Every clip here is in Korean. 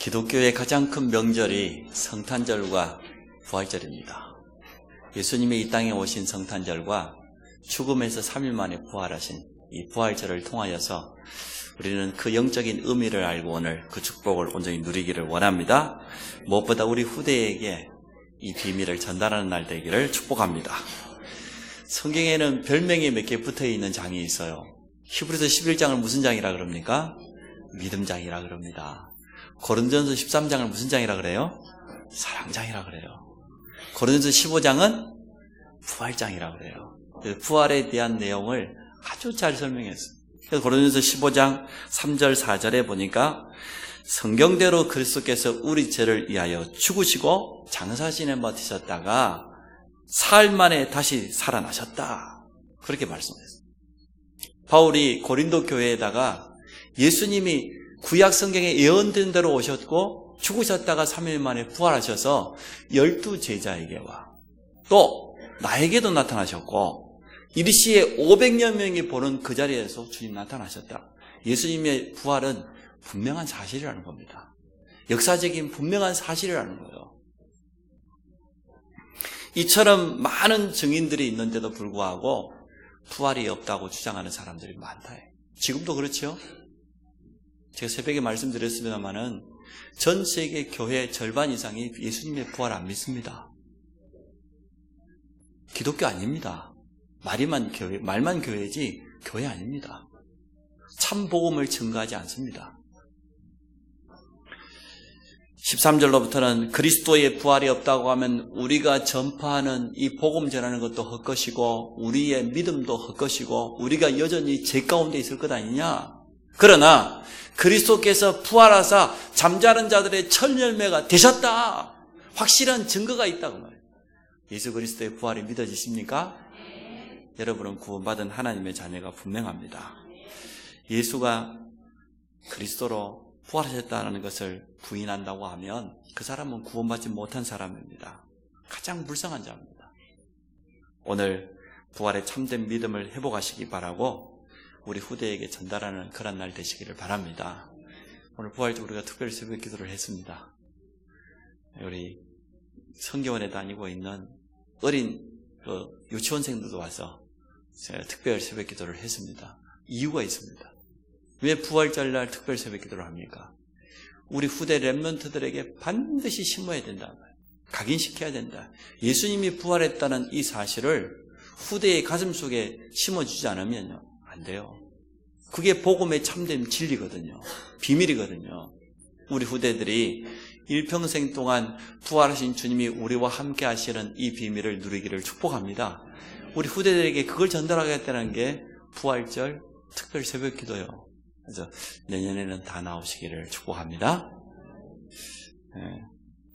기독교의 가장 큰 명절이 성탄절과 부활절입니다. 예수님이 이 땅에 오신 성탄절과 죽음에서 3일 만에 부활하신 이 부활절을 통하여서 우리는 그 영적인 의미를 알고 오늘 그 축복을 온전히 누리기를 원합니다. 무엇보다 우리 후대에게 이 비밀을 전달하는 날 되기를 축복합니다. 성경에는 별명이 몇 개 붙어 있는 장이 있어요. 히브리서 11장을 무슨 장이라 그럽니까? 믿음장이라 그럽니다. 고린도전서 13장을 무슨 장이라 그래요? 사랑장이라 그래요. 고린도전서 15장은 부활장이라 그래요. 부활에 대한 내용을 아주 잘 설명했어요. 그래서 고린도전서 15장 3절 4절에 보니까 성경대로 그리스도께서 우리 죄를 위하여 죽으시고 장사신에 맡으셨다가 사흘 만에 다시 살아나셨다. 그렇게 말씀했어요. 바울이 고린도 교회에다가 예수님이 구약 성경에 예언된 대로 오셨고 죽으셨다가 3일 만에 부활하셔서 열두 제자에게와 또 나에게도 나타나셨고 이리시에 500여 명이 보는 그 자리에서 주님 나타나셨다. 예수님의 부활은 분명한 사실이라는 겁니다. 역사적인 분명한 사실이라는 거예요. 이처럼 많은 증인들이 있는데도 불구하고 부활이 없다고 주장하는 사람들이 많다. 지금도 그렇죠? 제가 새벽에 말씀드렸습니다만은 전 세계 교회 절반 이상이 예수님의 부활 안 믿습니다. 기독교 아닙니다. 말이만 교회, 말만 교회지 교회 아닙니다. 참 복음을 증거하지 않습니다. 13절로부터는 그리스도의 부활이 없다고 하면 우리가 전파하는 이 복음 전하는 것도 헛것이고 우리의 믿음도 헛것이고 우리가 여전히 죄 가운데 있을 것 아니냐? 그러나 그리스도께서 부활하사 잠자는 자들의 철열매가 되셨다. 확실한 증거가 있다고 말해요. 예수 그리스도의 부활이 믿어지십니까? 여러분은 구원받은 하나님의 자녀가 분명합니다. 예수가 그리스도로 부활하셨다는 것을 부인한다고 하면 그 사람은 구원받지 못한 사람입니다. 가장 불쌍한 자입니다. 오늘 부활의 참된 믿음을 회복하시기 바라고 우리 후대에게 전달하는 그런 날 되시기를 바랍니다. 오늘 부활절 우리가 특별히 새벽 기도를 했습니다. 우리 성교원에 다니고 있는 어린 그 유치원생들도 와서 특별 새벽 기도를 했습니다. 이유가 있습니다. 왜 부활절 날 특별 새벽 기도를 합니까? 우리 후대 랩런트들에게 반드시 심어야 된다. 각인시켜야 된다. 예수님이 부활했다는 이 사실을 후대의 가슴 속에 심어주지 않으면요. 안 돼요. 그게 복음의 참된 진리거든요. 비밀이거든요. 우리 후대들이 일평생 동안 부활하신 주님이 우리와 함께 하시는 이 비밀을 누리기를 축복합니다. 우리 후대들에게 그걸 전달하겠다는 게 부활절 특별 새벽 기도요. 그래서 내년에는 다 나오시기를 축복합니다. 네.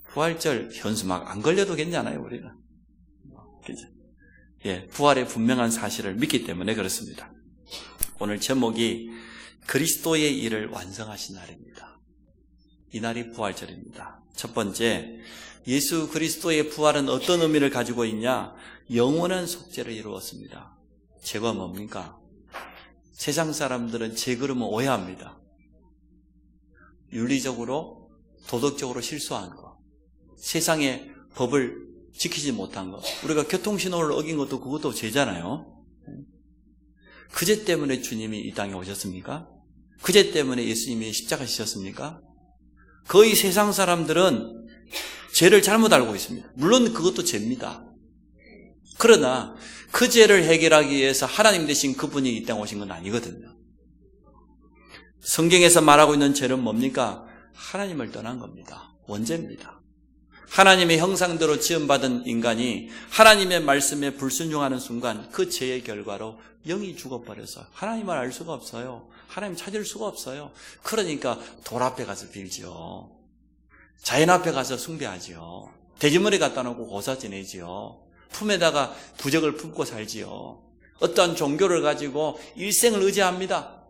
부활절 현수막 안 걸려도 괜찮아요, 우리는. 그죠? 예, 부활의 분명한 사실을 믿기 때문에 그렇습니다. 오늘 제목이 그리스도의 일을 완성하신 날입니다. 이 날이 부활절입니다. 첫 번째, 예수 그리스도의 부활은 어떤 의미를 가지고 있냐? 영원한 속죄를 이루었습니다. 죄가 뭡니까? 세상 사람들은 제 그름을 오해합니다. 윤리적으로, 도덕적으로 실수한 거. 세상의 법을 지키지 못한 것. 우리가 교통신호를 어긴 것도 그것도 죄잖아요. 그제 때문에 주님이 이 땅에 오셨습니까? 그제 때문에 예수님이 십자가 지셨습니까? 거의 세상 사람들은 죄를 잘못 알고 있습니다. 물론 그것도 죄입니다. 그러나 그 죄를 해결하기 위해서 하나님 대신 그분이 이 땅에 오신 건 아니거든요. 성경에서 말하고 있는 죄는 뭡니까? 하나님을 떠난 겁니다. 원죄입니다. 하나님의 형상대로 지음받은 인간이 하나님의 말씀에 불순종하는 순간 그 죄의 결과로 영이 죽어버려서 하나님을 알 수가 없어요. 하나님 찾을 수가 없어요. 그러니까 돌 앞에 가서 빌지요. 자연 앞에 가서 숭배하지요. 돼지머리 갖다 놓고 고사 지내지요. 품에다가 부적을 품고 살지요. 어떠한 종교를 가지고 일생을 의지합니다.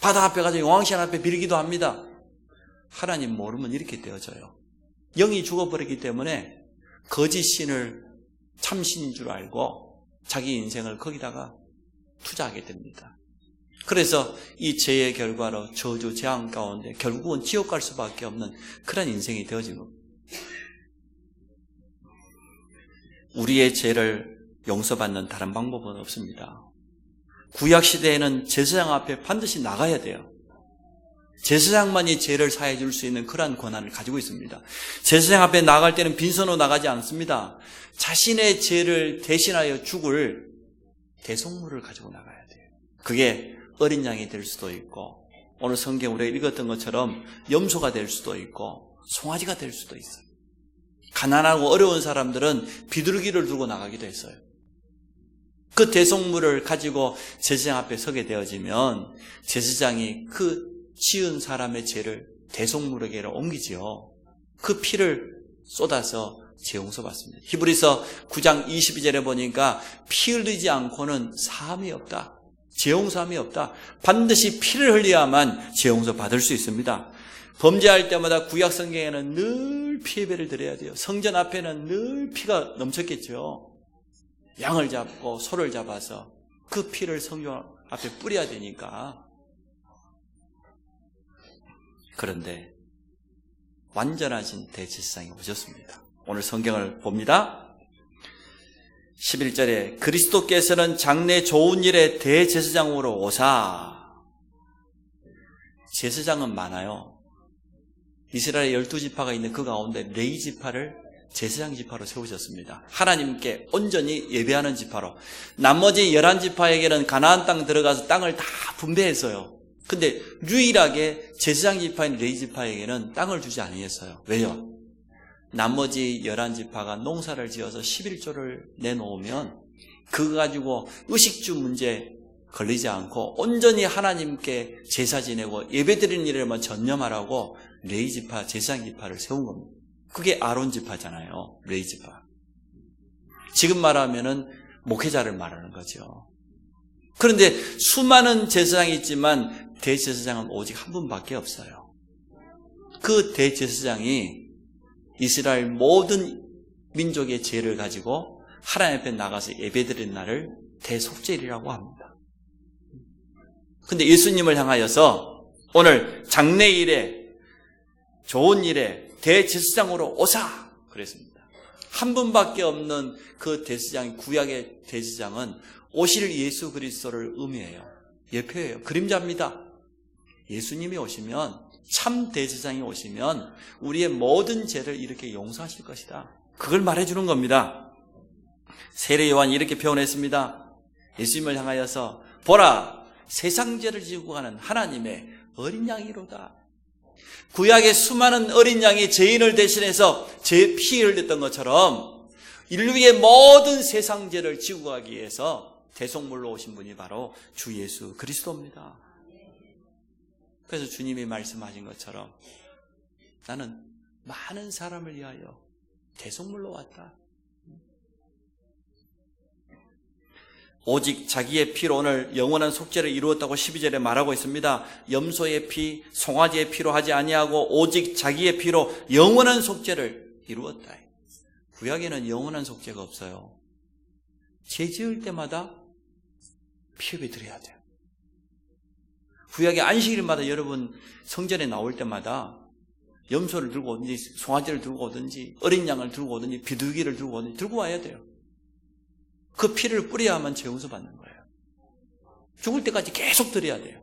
바다 앞에 가서 용왕신 앞에 빌기도 합니다. 하나님 모르면 이렇게 되어져요. 영이 죽어버리기 때문에 거짓 신을 참신인 줄 알고 자기 인생을 거기다가 투자하게 됩니다. 그래서 이 죄의 결과로 저주, 재앙 가운데 결국은 지옥 갈 수밖에 없는 그런 인생이 되어진 겁니다. 우리의 죄를 용서받는 다른 방법은 없습니다. 구약 시대에는 제사장 앞에 반드시 나가야 돼요. 제사장만이 죄를 사해 줄 수 있는 그러한 권한을 가지고 있습니다. 제사장 앞에 나갈 때는 빈손으로 나가지 않습니다. 자신의 죄를 대신하여 죽을 대속물을 가지고 나가야 돼요. 그게 어린 양이 될 수도 있고 오늘 성경 우리가 읽었던 것처럼 염소가 될 수도 있고 송아지가 될 수도 있어요. 가난하고 어려운 사람들은 비둘기를 두고 나가기도 했어요. 그 대속물을 가지고 제사장 앞에 서게 되어지면 제사장이 그 지은 사람의 죄를 대속물에게로 옮기지요. 그 피를 쏟아서 재 용서 받습니다. 히브리서 9장 22절에 보니까 피 흘리지 않고는 사함이 없다. 재 용서함이 없다. 반드시 피를 흘려야만 재 용서 받을 수 있습니다. 범죄할 때마다 구약 성경에는 늘 피해배를 드려야 돼요. 성전 앞에는 늘 피가 넘쳤겠죠. 양을 잡고 소를 잡아서 그 피를 성전 앞에 뿌려야 되니까. 그런데 완전하신 대제사장이 오셨습니다. 오늘 성경을 봅니다. 11절에 그리스도께서는 장래 좋은 일의 대제사장으로 오사 제사장은 많아요. 이스라엘 열두 지파가 있는 그 가운데 레이 지파를 제사장 지파로 세우셨습니다. 하나님께 온전히 예배하는 지파로. 나머지 열한 지파에게는 가나안 땅 들어가서 땅을 다 분배했어요. 근데 유일하게 제사장 지파인 레이 지파에게는 땅을 주지 아니했어요. 왜요? 나머지 열한 지파가 농사를 지어서 11조를 내놓으면 그거 가지고 의식주 문제 걸리지 않고 온전히 하나님께 제사 지내고 예배 드리는 일에만 전념하라고 레이 지파, 제사장 지파를 세운 겁니다. 그게 아론 지파잖아요. 레이 지파. 지금 말하면은 목회자를 말하는 거죠. 그런데 수많은 제사장이 있지만 대제사장은 오직 한 분밖에 없어요. 그 대제사장이 이스라엘 모든 민족의 죄를 가지고 하나님 앞에 나가서 예배드리는 날을 대속죄일이라고 합니다. 근데 예수님을 향하여서 오늘 장례일에 좋은 일에 대제사장으로 오사 그랬습니다. 한 분밖에 없는 그 대제사장 구약의 대제사장은 오실 예수 그리스도를 의미해요. 예표예요. 그림자입니다. 예수님이 오시면 참 대제사장이 오시면 우리의 모든 죄를 이렇게 용서하실 것이다. 그걸 말해주는 겁니다. 세례 요한이 이렇게 표현했습니다. 예수님을 향하여서 보라 세상 죄를 지고 가는 하나님의 어린 양이로다. 구약의 수많은 어린 양이 죄인을 대신해서 제 피를 흘렸던 것처럼 인류의 모든 세상 죄를 지고 가기 위해서 대속물로 오신 분이 바로 주 예수 그리스도입니다. 그래서 주님이 말씀하신 것처럼 나는 많은 사람을 위하여 대속물로 왔다. 오직 자기의 피로 오늘 영원한 속죄를 이루었다고 12절에 말하고 있습니다. 염소의 피, 송아지의 피로 하지 아니하고 오직 자기의 피로 영원한 속죄를 이루었다. 구약에는 영원한 속죄가 없어요. 죄 지을 때마다 피업이 드려야 돼요. 구약의 안식일마다 여러분 성전에 나올 때마다 염소를 들고 오든지 송아지를 들고 오든지 어린 양을 들고 오든지 비둘기를 들고 오든지 들고 와야 돼요. 그 피를 뿌려야만 재용서 받는 거예요. 죽을 때까지 계속 드려야 돼요.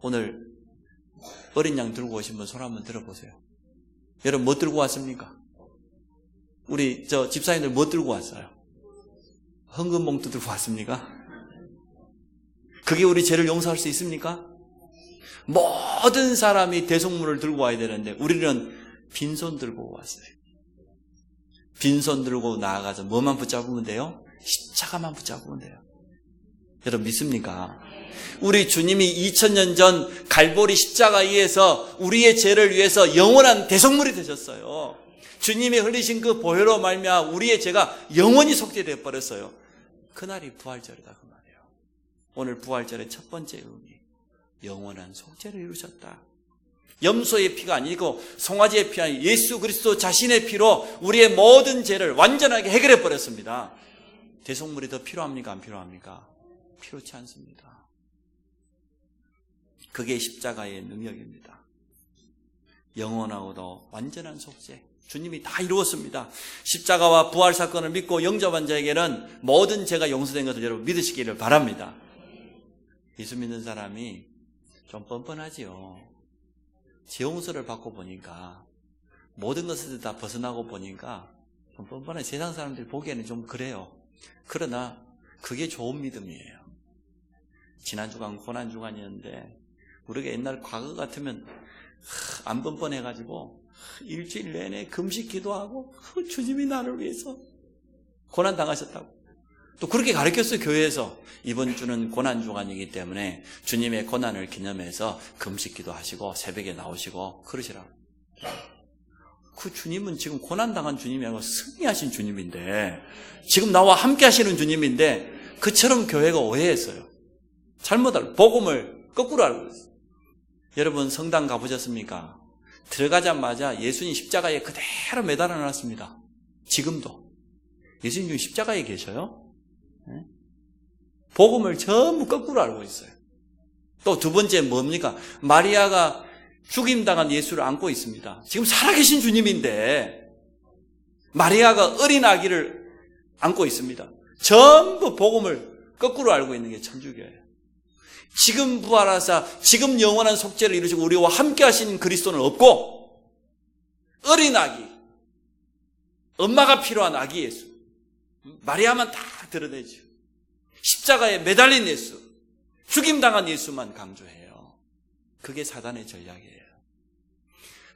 오늘 어린 양 들고 오신 분손 한번 들어보세요. 여러분 뭐 들고 왔습니까? 우리 저 집사님들 뭐 들고 왔어요? 헌금 봉투 들고 왔습니까? 그게 우리 죄를 용서할 수 있습니까? 모든 사람이 대속물을 들고 와야 되는데 우리는 빈손 들고 왔어요. 빈손 들고 나아가서 뭐만 붙잡으면 돼요? 십자가만 붙잡으면 돼요. 여러분 믿습니까? 우리 주님이 2000년 전 갈보리 십자가 위에서 우리의 죄를 위해서 영원한 대속물이 되셨어요. 주님이 흘리신 그 보혈로 말미암아 우리의 죄가 영원히 속죄되어 버렸어요. 그날이 부활절이다. 오늘 부활절의 첫 번째 의미. 영원한 속죄를 이루셨다. 염소의 피가 아니고 송아지의 피 아니 예수 그리스도 자신의 피로 우리의 모든 죄를 완전하게 해결해 버렸습니다. 대속물이 더 필요합니까? 안 필요합니까? 필요치 않습니다. 그게 십자가의 능력입니다. 영원하고도 완전한 속죄. 주님이 다 이루었습니다. 십자가와 부활 사건을 믿고 영접한 자에게는 모든 죄가 용서된 것을 여러분 믿으시기를 바랍니다. 예수 믿는 사람이 좀 뻔뻔하지요. 지용서를 받고 보니까 모든 것을 다 벗어나고 보니까 좀 뻔뻔해 세상 사람들이 보기에는 좀 그래요. 그러나 그게 좋은 믿음이에요. 지난 주간 고난 주간이었는데 우리가 옛날 과거 같으면 안 뻔뻔해가지고 일주일 내내 금식 기도하고 주님이 나를 위해서 고난 당하셨다고 또 그렇게 가르쳤어요 교회에서 이번 주는 고난 주간이기 때문에 주님의 고난을 기념해서 금식 기도 하시고 새벽에 나오시고 그러시라고 그 주님은 지금 고난 당한 주님이 아니고 승리하신 주님인데 지금 나와 함께 하시는 주님인데 그처럼 교회가 오해했어요 잘못 알고 복음을 거꾸로 알고 있어요 여러분 성당 가보셨습니까? 들어가자마자 예수님 십자가에 그대로 매달아 놨습니다. 지금도. 예수님 십자가에 계셔요? 네? 복음을 전부 거꾸로 알고 있어요. 또 두 번째 뭡니까? 마리아가 죽임당한 예수를 안고 있습니다. 지금 살아계신 주님인데 마리아가 어린 아기를 안고 있습니다. 전부 복음을 거꾸로 알고 있는 게 천주교예요. 지금 부활하사 지금 영원한 속죄를 이루시고 우리와 함께 하신 그리스도는 없고 어린 아기 엄마가 필요한 아기 예수 마리아만 다 드러내죠 십자가에 매달린 예수 죽임당한 예수만 강조해요 그게 사단의 전략이에요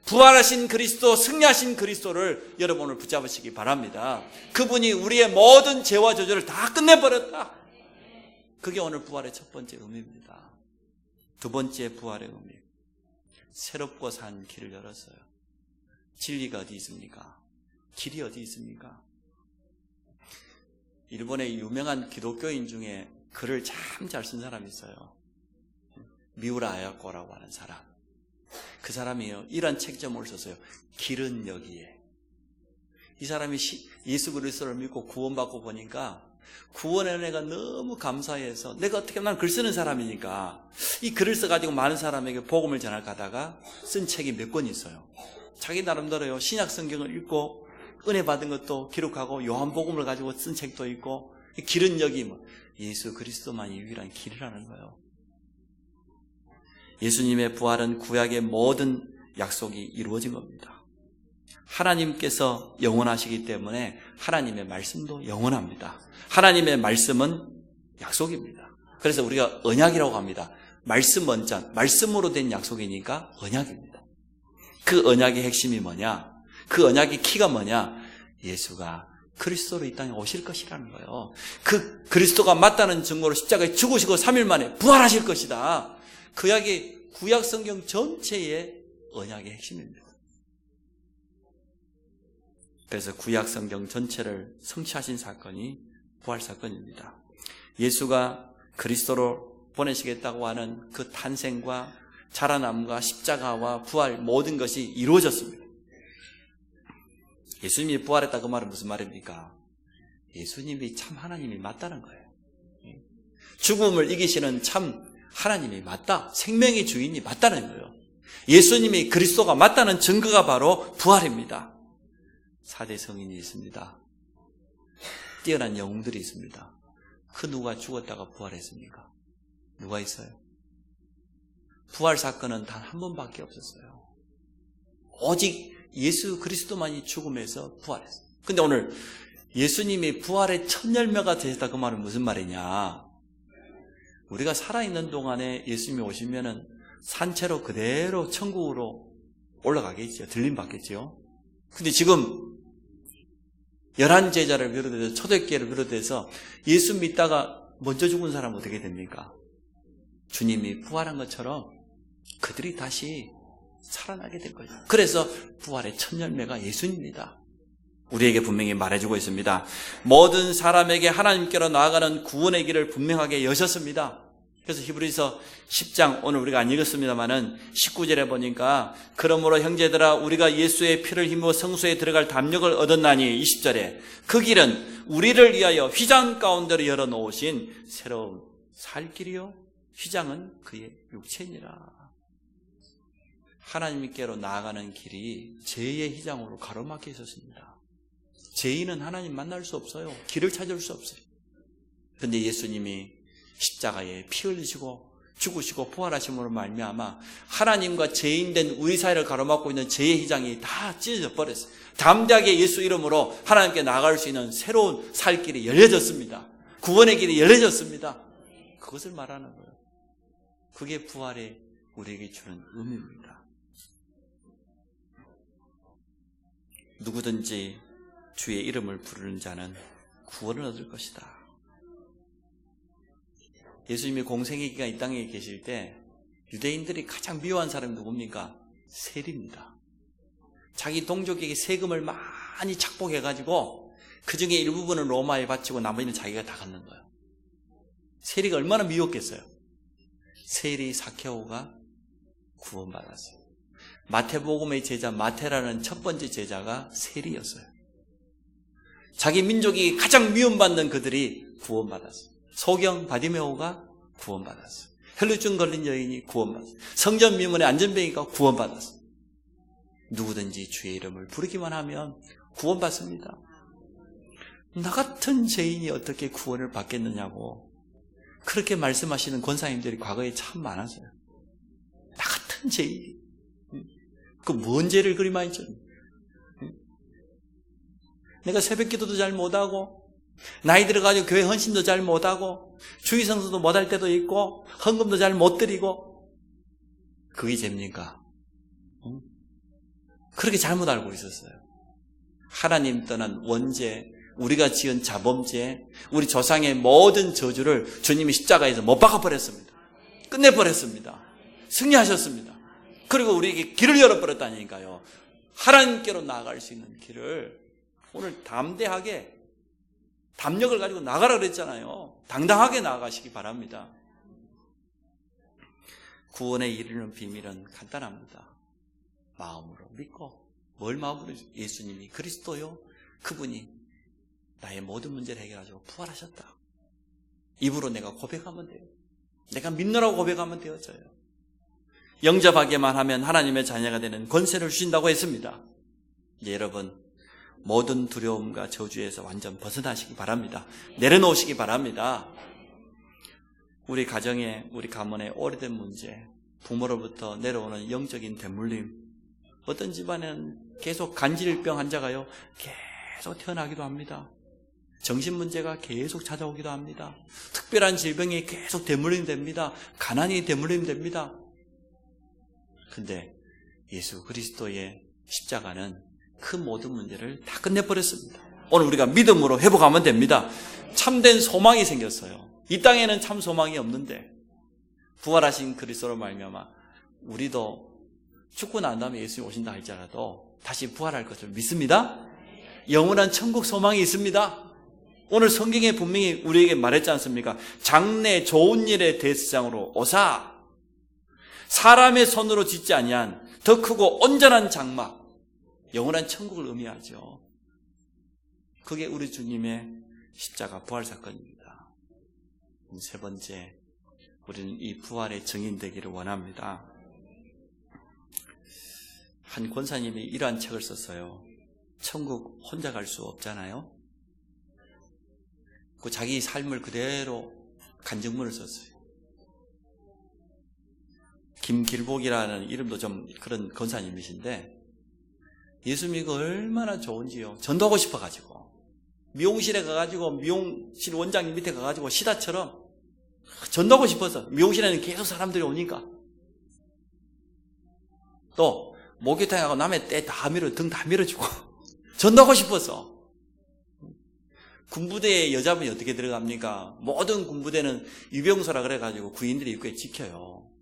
부활하신 그리스도 승리하신 그리스도를 여러분을 붙잡으시기 바랍니다 그분이 우리의 모든 죄와 저주를 다 끝내버렸다 그게 오늘 부활의 첫 번째 의미입니다. 두 번째 부활의 의미. 새롭고 산 길을 열었어요. 진리가 어디 있습니까? 길이 어디 있습니까? 일본의 유명한 기독교인 중에 글을 참 잘 쓴 사람이 있어요. 미우라 아야코라고 하는 사람. 그 사람이요. 이런 책점을 썼어요. 길은 여기에. 이 사람이 예수 그리스도를 믿고 구원받고 보니까 구원의 은혜가 너무 감사해서 내가 어떻게 하면 글 쓰는 사람이니까 이 글을 써가지고 많은 사람에게 복음을 전할까다가 쓴 책이 몇 권 있어요. 자기 나름대로요 신약 성경을 읽고 은혜 받은 것도 기록하고 요한복음을 가지고 쓴 책도 있고 길은 여기 뭐 예수 그리스도만이 유일한 길이라는 거예요. 예수님의 부활은 구약의 모든 약속이 이루어진 겁니다. 하나님께서 영원하시기 때문에 하나님의 말씀도 영원합니다. 하나님의 말씀은 약속입니다. 그래서 우리가 언약이라고 합니다. 말씀 원자, 말씀으로 된 약속이니까 언약입니다. 그 언약의 핵심이 뭐냐? 그 언약의 키가 뭐냐? 예수가 그리스도로 이 땅에 오실 것이라는 거예요. 그 그리스도가 맞다는 증거로 십자가에 죽으시고 3일 만에 부활하실 것이다. 그 약이 구약 성경 전체의 언약의 핵심입니다. 그래서 구약 성경 전체를 성취하신 사건이 부활 사건입니다. 예수가 그리스도로 보내시겠다고 하는 그 탄생과 자라남과 십자가와 부활 모든 것이 이루어졌습니다. 예수님이 부활했다 그 말은 무슨 말입니까? 예수님이 참 하나님이 맞다는 거예요. 죽음을 이기시는 참 하나님이 맞다. 생명의 주인이 맞다는 거예요. 예수님이 그리스도가 맞다는 증거가 바로 부활입니다. 사대 성인이 있습니다. 뛰어난 영웅들이 있습니다. 그 누가 죽었다가 부활했습니까? 누가 있어요? 부활 사건은 단 한 번밖에 없었어요. 오직 예수 그리스도만이 죽음에서 부활했어요. 근데 오늘 예수님이 부활의 첫 열매가 되셨다 그 말은 무슨 말이냐? 우리가 살아있는 동안에 예수님이 오시면은 산채로 그대로 천국으로 올라가겠죠. 들림 받겠죠. 근데 지금 열한 제자를 비롯해서 초대교회를 비롯해서 예수 믿다가 먼저 죽은 사람은 어떻게 됩니까? 주님이 부활한 것처럼 그들이 다시 살아나게 될 거죠. 그래서 부활의 첫 열매가 예수입니다. 우리에게 분명히 말해주고 있습니다. 모든 사람에게 하나님께로 나아가는 구원의 길을 분명하게 여셨습니다. 그래서 히브리서 10장 오늘 우리가 안 읽었습니다만은 19절에 보니까 그러므로 형제들아 우리가 예수의 피를 힘입어 성소에 들어갈 담력을 얻었나니 20절에 그 길은 우리를 위하여 휘장 가운데로 열어 놓으신 새로운 살 길이요 휘장은 그의 육체니라. 하나님께로 나아가는 길이 죄의 휘장으로 가로막혀 있었습니다. 죄인은 하나님 만날 수 없어요. 길을 찾을 수 없어요. 근데 예수님이 십자가에 피 흘리시고 죽으시고 부활하심으로 말미암아 하나님과 죄인된 우리 사이를 가로막고 있는 죄의 휘장이 다 찢어져 버렸어요. 담대하게 예수 이름으로 하나님께 나아갈 수 있는 새로운 살 길이 열려졌습니다. 구원의 길이 열려졌습니다. 그것을 말하는 거예요. 그게 부활에 우리에게 주는 의미입니다. 누구든지 주의 이름을 부르는 자는 구원을 얻을 것이다. 예수님이 공생의 기간 이 땅에 계실 때 유대인들이 가장 미워한 사람이 누굽니까? 세리입니다. 자기 동족에게 세금을 많이 착복해가지고 그 중에 일부분은 로마에 바치고 나머지는 자기가 다 갖는 거예요. 세리가 얼마나 미웠겠어요? 세리 사케오가 구원받았어요. 마태복음의 제자 마태라는 첫 번째 제자가 세리였어요. 자기 민족이 가장 미움받는 그들이 구원받았어요. 소경 바디메오가 구원받았어요. 혈루증 걸린 여인이 구원받았어요. 성전 미문의 안전뱅이가 구원받았어요. 누구든지 주의 이름을 부르기만 하면 구원받습니다. 나 같은 죄인이 어떻게 구원을 받겠느냐고 그렇게 말씀하시는 권사님들이 과거에 참 많았어요. 나 같은 죄인이 그 뭔 죄를 그리 많이 졌 내가 새벽 기도도 잘 못하고 나이 들어가지고 교회 헌신도 잘 못하고 주의 성수도 못할 때도 있고 헌금도 잘 못 드리고 그게 죄입니까? 그렇게 잘못 알고 있었어요. 하나님 떠난 원죄, 우리가 지은 자범죄, 우리 조상의 모든 저주를 주님이 십자가에서 못 박아버렸습니다. 끝내버렸습니다. 승리하셨습니다. 그리고 우리에게 길을 열어버렸다니까요. 하나님께로 나아갈 수 있는 길을 오늘 담대하게 담력을 가지고 나가라 그랬잖아요. 당당하게 나아가시기 바랍니다. 구원에 이르는 비밀은 간단합니다. 마음으로 믿고 뭘 마음으로 예수님이 그리스도요 그분이 나의 모든 문제를 해결하시고 부활하셨다. 입으로 내가 고백하면 돼요. 내가 믿노라고 고백하면 되어져요. 영접하기만 하면 하나님의 자녀가 되는 권세를 주신다고 했습니다. 여러분 모든 두려움과 저주에서 완전 벗어나시기 바랍니다. 내려놓으시기 바랍니다. 우리 가정에, 우리 가문의 오래된 문제, 부모로부터 내려오는 영적인 대물림, 어떤 집안에는 계속 간질병 환자가요, 계속 태어나기도 합니다. 정신 문제가 계속 찾아오기도 합니다. 특별한 질병이 계속 대물림 됩니다. 가난이 대물림 됩니다. 근데 예수 그리스도의 십자가는 그 모든 문제를 다 끝내버렸습니다. 오늘 우리가 믿음으로 회복하면 됩니다. 참된 소망이 생겼어요. 이 땅에는 참 소망이 없는데 부활하신 그리스도로 말미암아 우리도 죽고 난 다음에 예수님 오신다 할지라도 다시 부활할 것을 믿습니다. 영원한 천국 소망이 있습니다. 오늘 성경에 분명히 우리에게 말했지 않습니까? 장래 좋은 일의 대수장으로 오사 사람의 손으로 짓지 아니한 더 크고 온전한 장막 영원한 천국을 의미하죠. 그게 우리 주님의 십자가 부활 사건입니다. 세 번째, 우리는 이 부활의 증인 되기를 원합니다. 한 권사님이 이러한 책을 썼어요. 천국 혼자 갈 수 없잖아요. 그 자기 삶을 그대로 간증문을 썼어요. 김길복이라는 이름도 좀 그런 권사님이신데 예수 믿고 얼마나 좋은지요. 전도하고 싶어가지고. 미용실에 가가지고, 미용실 원장님 밑에 가가지고, 시다처럼 전도하고 싶어서. 미용실에는 계속 사람들이 오니까. 또, 목욕탕에 가고 남의 때 다 밀어, 등 다 밀어주고. 전도하고 싶어서. 군부대에 여자분이 어떻게 들어갑니까? 모든 군부대는 유병소라 그래가지고 구인들이 입구에 지켜요.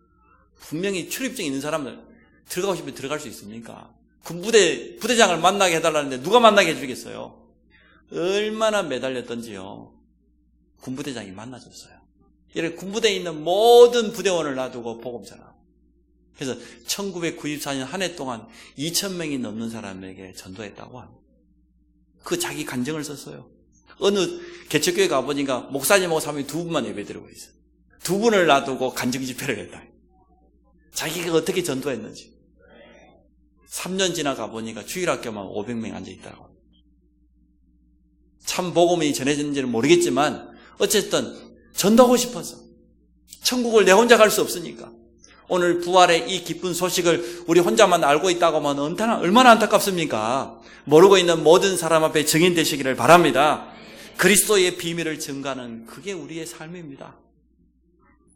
분명히 출입증 있는 사람들 들어가고 싶으면 들어갈 수 있습니까? 군부대 부대장을 만나게 해달라는데 누가 만나게 해주겠어요? 얼마나 매달렸던지요. 군부대장이 만나줬어요. 이렇게 군부대에 있는 모든 부대원을 놔두고 복음 전하. 그래서 1994년 한 해 동안 2,000명이 넘는 사람에게 전도했다고 합니다. 그 자기 간증을 썼어요. 어느 개척교회 가보니까 목사님하고 사람이 두 분만 예배 드리고 있어요. 두 분을 놔두고 간증 집회를 했다. 자기가 어떻게 전도했는지. 3년 지나가 보니까 주일학교만 500명 앉아있다고. 참 복음이 전해졌는지는 모르겠지만 어쨌든 전도하고 싶어서 천국을 내 혼자 갈 수 없으니까 오늘 부활의 이 기쁜 소식을 우리 혼자만 알고 있다고 하면 얼마나, 얼마나 안타깝습니까? 모르고 있는 모든 사람 앞에 증인 되시기를 바랍니다. 그리스도의 비밀을 증가하는 그게 우리의 삶입니다.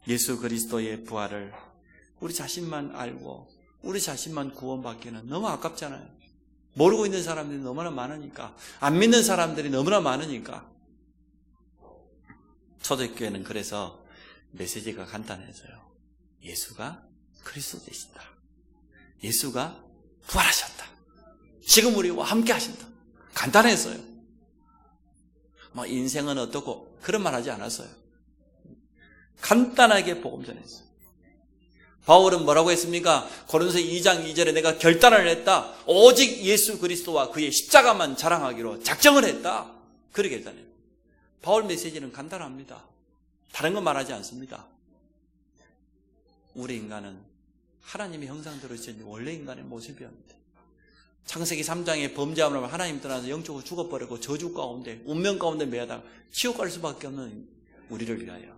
예수 그리스도의 부활을 우리 자신만 알고 우리 자신만 구원받기는 너무 아깝잖아요. 모르고 있는 사람들이 너무나 많으니까 안 믿는 사람들이 너무나 많으니까 초대교회는 그래서 메시지가 간단해져요. 예수가 그리스도 되신다. 예수가 부활하셨다. 지금 우리와 함께 하신다. 간단했어요. 뭐 인생은 어떻고 그런 말 하지 않았어요. 간단하게 복음 전했어요. 바울은 뭐라고 했습니까? 고린도서 2장 2절에 내가 결단을 했다. 오직 예수 그리스도와 그의 십자가만 자랑하기로 작정을 했다. 그렇게 결단해요. 바울 메시지는 간단합니다. 다른 건 말하지 않습니다. 우리 인간은 하나님의 형상대로 지은 원래 인간의 모습이었는데 창세기 3장에 범죄함을 하나님 떠나서 영적으로 죽어버리고 저주 가운데 운명 가운데 매하다가 지옥 갈 수밖에 없는 우리를 위하여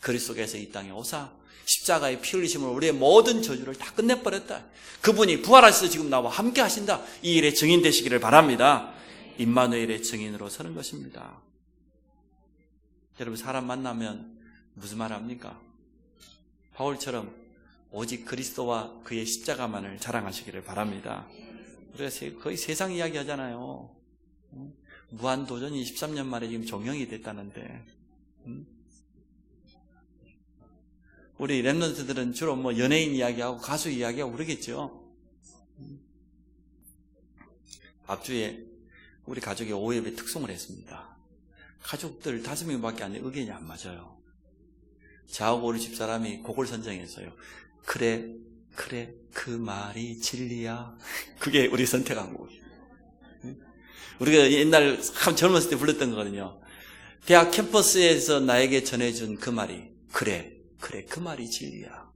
그리스도께서 이 땅에 오사 십자가의 피 흘리심으로 우리의 모든 저주를 다 끝내버렸다. 그분이 부활하셔서 지금 나와 함께 하신다. 이 일에 증인 되시기를 바랍니다. 임마누엘의 증인으로 서는 것입니다. 여러분 사람 만나면 무슨 말 합니까? 바울처럼 오직 그리스도와 그의 십자가만을 자랑하시기를 바랍니다. 우리가 거의 세상 이야기 하잖아요. 무한도전이 13년 만에 지금 종영이 됐다는데 우리 랩런트들은 주로 뭐 연예인 이야기하고 가수 이야기하고 그러겠죠. 앞주에 우리 가족이 오예배 특송을 했습니다. 가족들 다섯 명밖에 안 돼. 의견이 안 맞아요. 저하고 우리 집사람이 곡을 선정했어요. 그래, 그래, 그 말이 진리야. 그게 우리 선택한 곡이에요. 우리가 옛날 참 젊었을 때 불렀던 거거든요. 대학 캠퍼스에서 나에게 전해준 그 말이, 그래, 그래, 그 말이 진리야.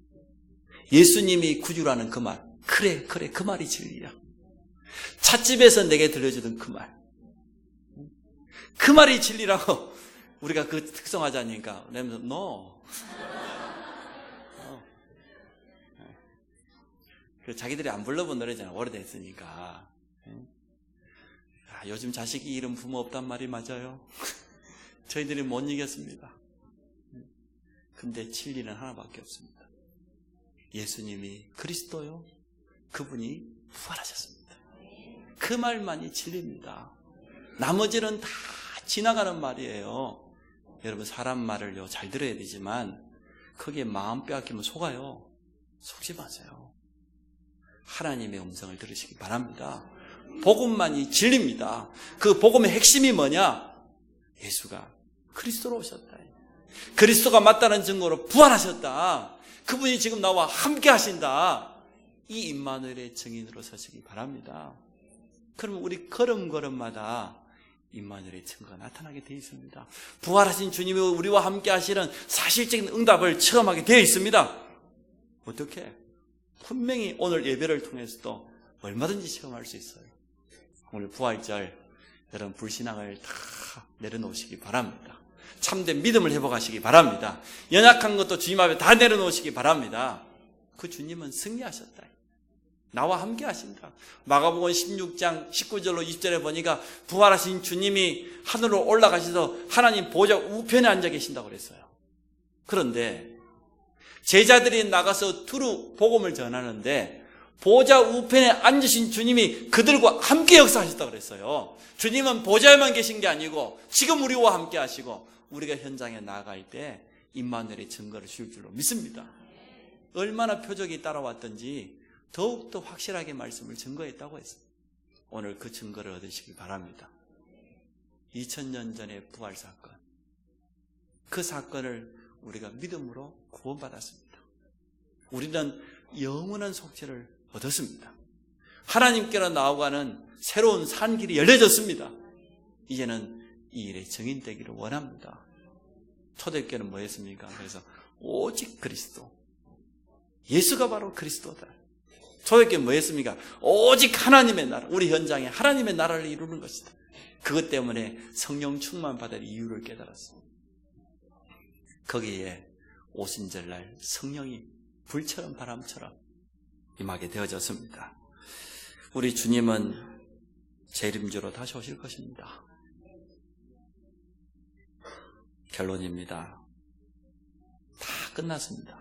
예수님이 구주라는 그 말. 그래, 그래, 그 말이 진리야. 찻집에서 내게 들려주던 그 말. 그 말이 진리라고 우리가 그 특성하자니까. 내면서, no. 그 자기들이 안 불러본 노래잖아. 오래됐으니까. 아, 요즘 자식이 이름 부모 없단 말이 맞아요. 저희들이 못 이겼습니다. 근데 진리는 하나밖에 없습니다. 예수님이 그리스도요. 그분이 부활하셨습니다. 그 말만이 진리입니다. 나머지는 다 지나가는 말이에요. 여러분 사람 말을요 잘 들어야 되지만 거기에 마음 빼앗기면 속아요. 속지 마세요. 하나님의 음성을 들으시기 바랍니다. 복음만이 진리입니다. 그 복음의 핵심이 뭐냐? 예수가 그리스도로 오셨다. 그리스도가 맞다는 증거로 부활하셨다. 그분이 지금 나와 함께 하신다. 이 임마누엘의 증인으로 서시기 바랍니다. 그러면 우리 걸음걸음마다 임마누엘의 증거가 나타나게 되어 있습니다. 부활하신 주님이 우리와 함께 하시는 사실적인 응답을 체험하게 되어 있습니다. 어떻게? 분명히 오늘 예배를 통해서도 얼마든지 체험할 수 있어요. 오늘 부활절 여러분 불신앙을 다 내려놓으시기 바랍니다. 참된 믿음을 회복하시기 바랍니다. 연약한 것도 주님 앞에 다 내려놓으시기 바랍니다. 그 주님은 승리하셨다. 나와 함께 하신다. 마가복음 16장 19절로 20절에 보니까 부활하신 주님이 하늘로 올라가셔서 하나님 보좌 우편에 앉아 계신다고 그랬어요. 그런데 제자들이 나가서 두루 복음을 전하는데 보좌 우편에 앉으신 주님이 그들과 함께 역사하셨다고 그랬어요. 주님은 보좌에만 계신 게 아니고 지금 우리와 함께 하시고 우리가 현장에 나갈 때 임마누엘의 증거를 줄 줄로 믿습니다. 얼마나 표적이 따라왔던지 더욱더 확실하게 말씀을 증거했다고 했습니다. 오늘 그 증거를 얻으시기 바랍니다. 2000년 전의 부활 사건. 그 사건을 우리가 믿음으로 구원받았습니다. 우리는 영원한 속죄를 얻었습니다. 하나님께로 나아가는 새로운 산길이 열려졌습니다. 이제는 이 일에 증인되기를 원합니다. 초대교회는 뭐 했습니까? 그래서 오직 그리스도. 예수가 바로 그리스도다. 초대교회 뭐 했습니까? 오직 하나님의 나라, 우리 현장에 하나님의 나라를 이루는 것이다. 그것 때문에 성령 충만 받을 이유를 깨달았습니다. 거기에 오순절날 성령이 불처럼 바람처럼 임하게 되어졌습니다. 우리 주님은 재림주로 다시 오실 것입니다. 결론입니다. 다 끝났습니다.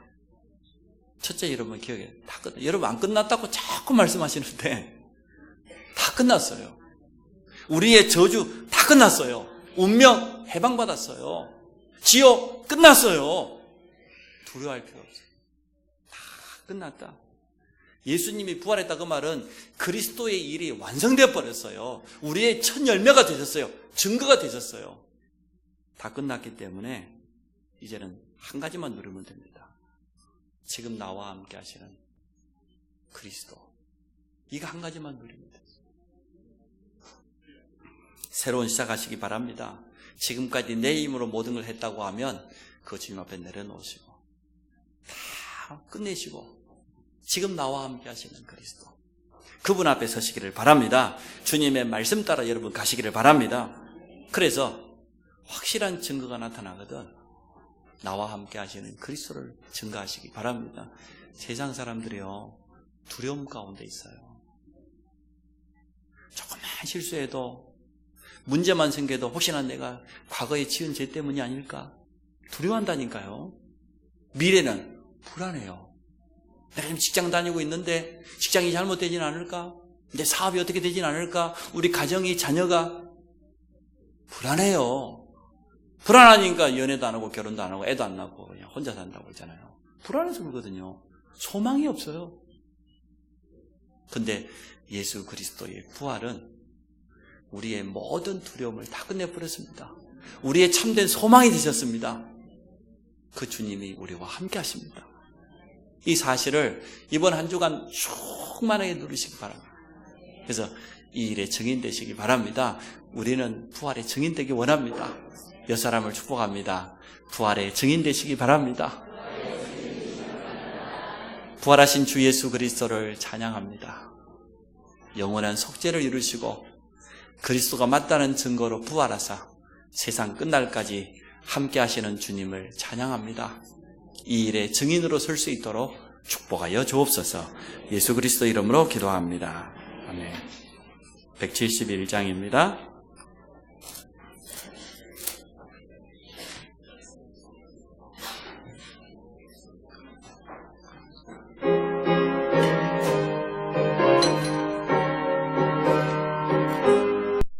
첫째 여러분 기억해. 다 끝. 여러분 안 끝났다고 자꾸 말씀하시는데 다 끝났어요. 우리의 저주 다 끝났어요. 운명 해방받았어요. 지옥 끝났어요. 두려워할 필요 없어요. 다 끝났다. 예수님이 부활했다 그 말은 그리스도의 일이 완성되어 버렸어요. 우리의 첫 열매가 되셨어요. 증거가 되셨어요. 다 끝났기 때문에 이제는 한 가지만 누르면 됩니다. 지금 나와 함께 하시는 그리스도. 이거 한 가지만 누리면 돼요. 새로운 시작하시기 바랍니다. 지금까지 내 힘으로 모든 걸 했다고 하면 그 주님 앞에 내려놓으시고 다 끝내시고 지금 나와 함께 하시는 그리스도. 그분 앞에 서시기를 바랍니다. 주님의 말씀 따라 여러분 가시기를 바랍니다. 그래서 확실한 증거가 나타나거든 나와 함께 하시는 그리스도를 증거하시기 바랍니다. 세상 사람들이요 두려움 가운데 있어요. 조금만 실수해도 문제만 생겨도 혹시나 내가 과거에 지은 죄 때문이 아닐까 두려워한다니까요. 미래는 불안해요. 내가 지금 직장 다니고 있는데 직장이 잘못되진 않을까? 내 사업이 어떻게 되진 않을까? 우리 가정이 자녀가 불안해요. 불안하니까 연애도 안 하고 결혼도 안 하고 애도 안 낳고 그냥 혼자 산다고 그러잖아요. 불안해서 그러거든요. 소망이 없어요. 근데 예수 그리스도의 부활은 우리의 모든 두려움을 다 끝내버렸습니다. 우리의 참된 소망이 되셨습니다. 그 주님이 우리와 함께 하십니다. 이 사실을 이번 한 주간 충만하게 누리시기 바랍니다. 그래서 이 일에 증인 되시기 바랍니다. 우리는 부활의 증인 되기 원합니다. 여 사람을 축복합니다. 부활의 증인 되시기 바랍니다. 부활하신 주 예수 그리스도를 찬양합니다. 영원한 속죄를 이루시고 그리스도가 맞다는 증거로 부활하사 세상 끝날까지 함께 하시는 주님을 찬양합니다. 이 일의 증인으로 설 수 있도록 축복하여 주옵소서 예수 그리스도 이름으로 기도합니다. 아멘. 171장입니다.